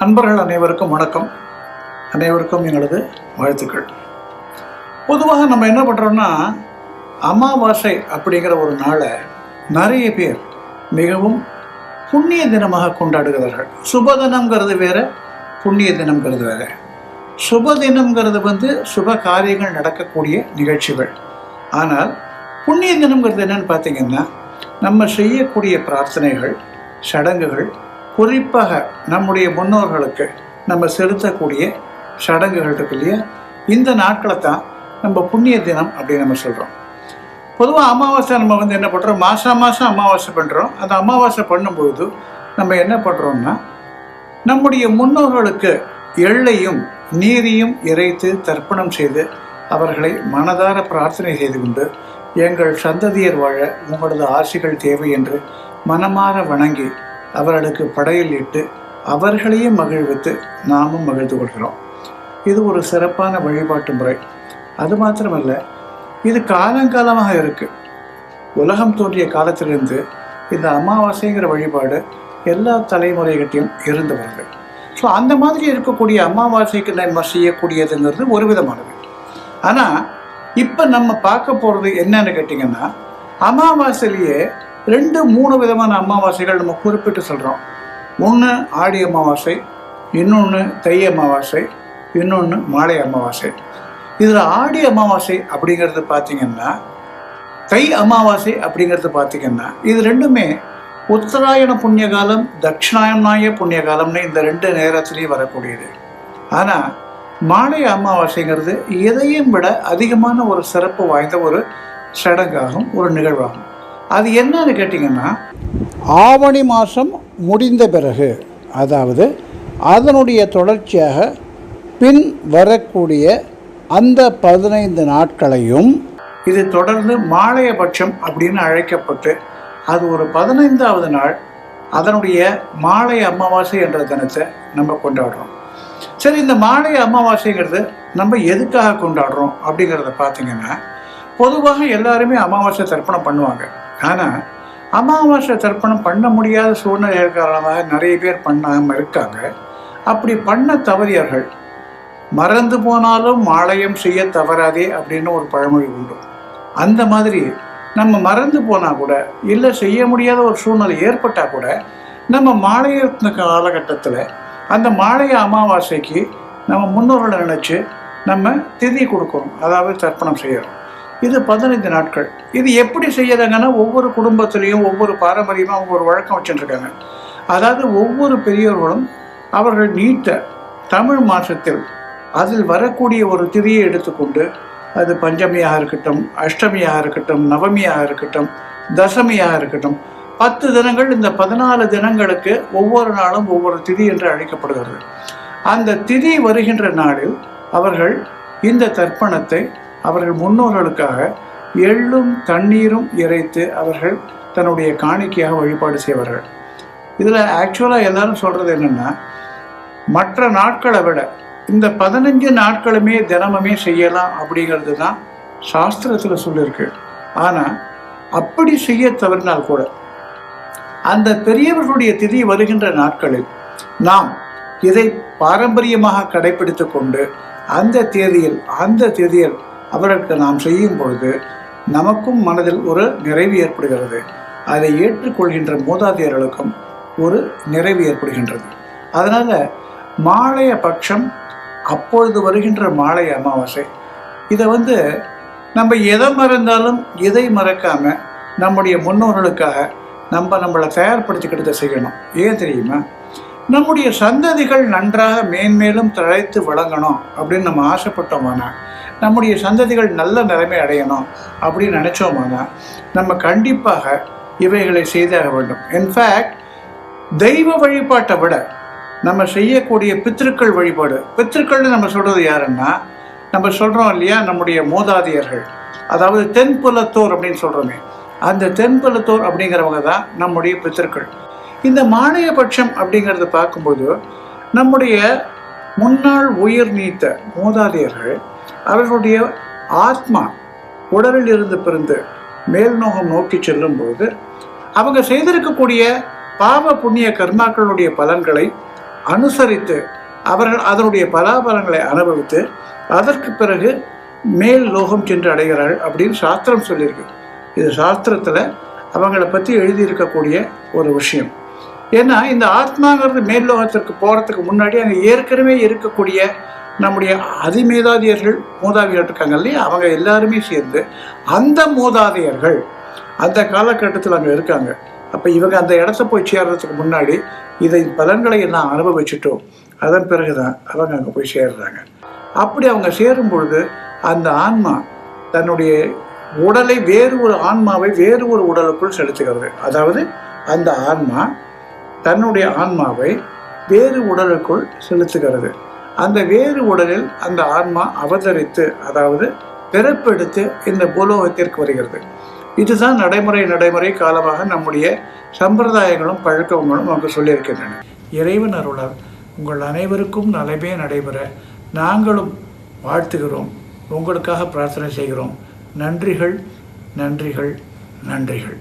நண்பர்கள் அனைவருக்கும் வணக்கம். அனைவருக்கும் எங்களது வாழ்த்துக்கள். பொதுவாக நம்ம என்ன பண்ணுறோம்னா அமாவாசை அப்படிங்கிற ஒரு நாளை நிறைய பேர் மிகவும் புண்ணிய தினமாக கொண்டாடுகிறார்கள். சுப தினம்ங்கிறது வேற புண்ணிய தினம்ங்கிறது வேற. சுப தினம்ங்கிறது வந்து சுப காரியங்கள் நடக்கக்கூடிய நிகழ்ச்சிகள். ஆனால் புண்ணிய தினம்ங்கிறது என்னன்னு பார்த்தீங்கன்னா நம்ம செய்யக்கூடிய பிரார்த்தனைகள் சடங்குகள் குறிப்பாக நம்முடைய முன்னோர்களுக்கு நம்ம செலுத்தக்கூடிய சடங்குகள் இருக்கு இல்லையா? இந்த நாட்களை தான் நம்ம புண்ணிய தினம் அப்படின்னு நம்ம சொல்கிறோம் பொதுவாக அமாவாசை நம்ம வந்து என்ன பண்ணுறோம் மாதம் மாதம் அமாவாசை பண்ணுறோம் அந்த அமாவாசை பண்ணும்பொழுது நம்ம என்ன பண்ணுறோம்னா நம்முடைய முன்னோர்களுக்கு எள்ளையும் நீரையும் இறைத்து தர்ப்பணம் செய்து அவர்களை மனதார பிரார்த்தனை செய்து கொண்டு எங்கள் சந்ததியர் வாழ உங்களது ஆசிகள் தேவை என்று மனமாற வணங்கி அவர்களுக்கு படையல் இட்டு அவர்களையே மகிழ்வித்து நாமும் மகிழ்ந்து கொள்கிறோம். இது ஒரு சிறப்பான வழிபாட்டு முறை. அது மாத்திரமல்ல இது காலங்காலமாக இருக்குது உலகம் தோன்றிய காலத்திலிருந்து இந்த அமாவாசைங்கிற வழிபாடு எல்லா தலைமுறைகிட்டையும் இருந்து வருது. ஸோ அந்த மாதிரி இருக்கக்கூடிய அமாவாசைக்கு நம்ம செய்யக்கூடியதுங்கிறது ஒரு விதமானது ஆனால் இப்போ நம்ம பார்க்க போகிறது என்னன்னு கேட்டிங்கன்னா அமாவாசையிலேயே ரெண்டு மூணு விதமான அமாவாசைகள் நம்ம குறிப்பிட்டு சொல்கிறோம் ஒன்று ஆடி அமாவாசை இன்னொன்று தை அமாவாசை இன்னொன்று மாலை அமாவாசை. இதில் ஆடி அமாவாசை அப்படிங்கிறது பார்த்தீங்கன்னா தை அமாவாசை அப்படிங்கிறது பார்த்தீங்கன்னா இது ரெண்டுமே உத்தராயண புண்ணிய காலம் தட்சிணாயனாய புண்ணிய காலம்னு இந்த ரெண்டு நேரத்துலேயும் வரக்கூடியது. ஆனால் மாலை அமாவாசைங்கிறது எதையும் விட அதிகமான ஒரு சிறப்பு வாய்ந்த ஒரு சடங்காகும் ஒரு நிகழ்வாகும். அது என்னன்னு கேட்டிங்கன்னா ஆவணி மாதம் முடிந்த பிறகு அதாவது அதனுடைய தொடர்ச்சியாக பின் வரக்கூடிய அந்த பதினைந்து நாட்களையும் இது தொடர்ந்து மாலையபட்சம் அப்படின்னு அழைக்கப்பட்டு அது ஒரு பதினைந்தாவது நாள் அதனுடைய மாலை அமாவாசை என்ற தினத்தை நம்ம கொண்டாடுறோம். சரி இந்த மாலை அமாவாசைங்கிறது நம்ம எதுக்காக கொண்டாடுறோம் அப்படிங்கிறத பார்த்தீங்கன்னா பொதுவாக எல்லாருமே அமாவாசை தர்ப்பணம் பண்ணுவாங்க. ஆனால் அமாவாசை தர்ப்பணம் பண்ண முடியாத சூழ்நிலை காரணமாக நிறைய பேர் பண்ணாமல் இருக்காங்க. அப்படி பண்ண தவறியர்கள் மறந்து போனாலும் மாலயம் செய்ய தவறாதே அப்படின்னு ஒரு பழமொழி உண்டு. அந்த மாதிரி நம்ம மறந்து போனால் கூட இல்லை செய்ய முடியாத ஒரு சூழ்நிலை ஏற்பட்டால் கூட நம்ம மாலைய காலகட்டத்தில் அந்த மாலைய அமாவாசைக்கு நம்ம முன்னோர்களை நினச்சி நம்ம திதி கொடுக்கணும். அதாவது தர்ப்பணம் செய்யறோம். இது பதினைந்து நாட்கள். இது எப்படி செய்யறாங்கன்னா ஒவ்வொரு குடும்பத்திலையும் ஒவ்வொரு பாரம்பரியமாக ஒவ்வொரு வழக்கம் வச்சுருக்காங்க அதாவது ஒவ்வொரு பெரியவர்களும் அவர்கள் நீட்ட தமிழ் மாதத்தில் அதில் வரக்கூடிய ஒரு திதியை எடுத்துக்கொண்டு அது பஞ்சமியாக இருக்கட்டும் அஷ்டமியாக இருக்கட்டும் நவமியாக இருக்கட்டும் தசமியாக இருக்கட்டும் பத்து தினங்கள் இந்த பதினாலு தினங்களுக்கு ஒவ்வொரு நாளும் ஒவ்வொரு திதி என்று அழைக்கப்படுகிறது. அந்த திதி வருகின்ற நாளில் அவர்கள் இந்த தர்ப்பணத்தை அவர்கள் முன்னோர்களுக்காக எள்ளும் தண்ணீரும் இறைத்து அவர்கள் தன்னுடைய காணிக்கையாக வழிபாடு செய்வார்கள். இதில் ஆக்சுவலாக எல்லாரும் சொல்கிறது என்னென்னா மற்ற நாட்களை விட இந்த பதினஞ்சு நாட்களுமே தினமுமே செய்யலாம் அப்படிங்கிறது தான் சாஸ்திரத்தில் சொல்லியிருக்கு. ஆனால் அப்படி செய்ய தவறினால் கூட அந்த பெரியவர்களுடைய திதி வருகின்ற நாட்களில் நாம் இதை பாரம்பரியமாக கடைபிடித்து கொண்டு அந்த தேதியில் அந்த தேதியில் அவர்களுக்கு நாம் செய்யும் பொழுது நமக்கும் மனதில் ஒரு நிறைவு ஏற்படுகிறது. அதை ஏற்றுக்கொள்கின்ற மூதாதையர்களுக்கும் ஒரு நிறைவு ஏற்படுகின்றது. அதனால் மாலைய பட்சம் அப்பொழுது வருகின்ற மாலை அமாவாசை. இதை வந்து நம்ம எதை மறந்தாலும் எதை மறக்காமல் நம்முடைய முன்னோர்களுக்காக நம்ம நம்மளை தயார்படுத்திக்கிட்டு செய்யணும். ஏன் தெரியுமா? நம்முடைய சந்ததிகள் நன்றாக மேன்மேலும் தழைத்து வழங்கணும் அப்படின்னு நம்ம ஆசைப்பட்டோமானா நம்முடைய சந்ததிகள் நல்ல நிலைமை அடையணும் அப்படின்னு நினச்சோமானா நம்ம கண்டிப்பாக இவைகளை செய்தாக வேண்டும். இன்ஃபேக்ட் தெய்வ வழிபாட்டை விட நம்ம செய்யக்கூடிய பித்திருக்கள் வழிபாடு பித்திருக்கள்னு நம்ம சொல்கிறது யாருன்னா நம்ம சொல்கிறோம் இல்லையா நம்முடைய மூதாதையர்கள். அதாவது தென்புலத்தோர் அப்படின்னு சொல்கிறோமே அந்த தென்புலத்தோர் அப்படிங்கிறவங்க தான் நம்முடைய பித்திருக்கள். இந்த மானியபட்சம் அப்படிங்கிறத பார்க்கும்போது நம்முடைய முன்னாள் உயிர் நீத்த மூதாதையர்கள் அவர்களுடைய ஆத்மா உடலில் இருந்து பிறந்து மேல் நோகம் நோக்கி செல்லும்போது அவங்க செய்திருக்கக்கூடிய பாவ புண்ணிய கர்மாக்களுடைய பலன்களை அனுசரித்து அவர்கள் அதனுடைய பலாபலங்களை அனுபவித்து அதற்கு பிறகு மேல் லோகம் சென்று அடைகிறார்கள் அப்படின்னு சாஸ்திரம் சொல்லியிருக்கு. இது சாஸ்திரத்தில் அவங்கள பற்றி எழுதியிருக்கக்கூடிய ஒரு விஷயம். ஏன்னா இந்த ஆத்மாங்கிறது மேல் லோகத்திற்கு போகிறதுக்கு முன்னாடி அங்கே ஏற்கனவே இருக்கக்கூடிய நம்முடைய அதிமேதாதியர்கள் மூதாதையர்கள் இருக்காங்க இல்லையா? அவங்க எல்லாருமே சேர்ந்து அந்த மூதாதையர்கள் அந்த காலகட்டத்தில் அங்கே இருக்காங்க. அப்போ இவங்க அந்த இடத்த போய் சேர்றதுக்கு முன்னாடி இதை பலன்களை எல்லாம் அனுபவிச்சுட்டோம். அதன் பிறகு தான் அவங்க அங்கே போய் சேர்றாங்க. அப்படி அவங்க சேரும் பொழுது அந்த ஆன்மா தன்னுடைய உடலை வேறு ஒரு ஆன்மாவை வேறு ஒரு உடலுக்குள் செலுத்துகிறது. அதாவது அந்த ஆன்மா தன்னுடைய ஆன்மாவை வேறு உடலுக்குள் செலுத்துகிறது. அந்த வேறு உடலில் அந்த ஆன்மா அவதரித்து அதாவது பிறப்பெடுத்து இந்த பூலோகத்திற்கு வருகிறது. இதுதான் நடைமுறை நடைமுறை காலமாக நம்முடைய சம்பிரதாயங்களும் பழக்கங்களும் நமக்கு சொல்லியிருக்கின்றன. இறைவன் அருளால் உங்கள் அனைவருக்கும் நலமே நடைபெற நாங்களும் வாழ்த்துகிறோம். உங்களுக்காக பிரார்த்தனை செய்கிறோம். நன்றிகள் நன்றிகள் நன்றிகள்.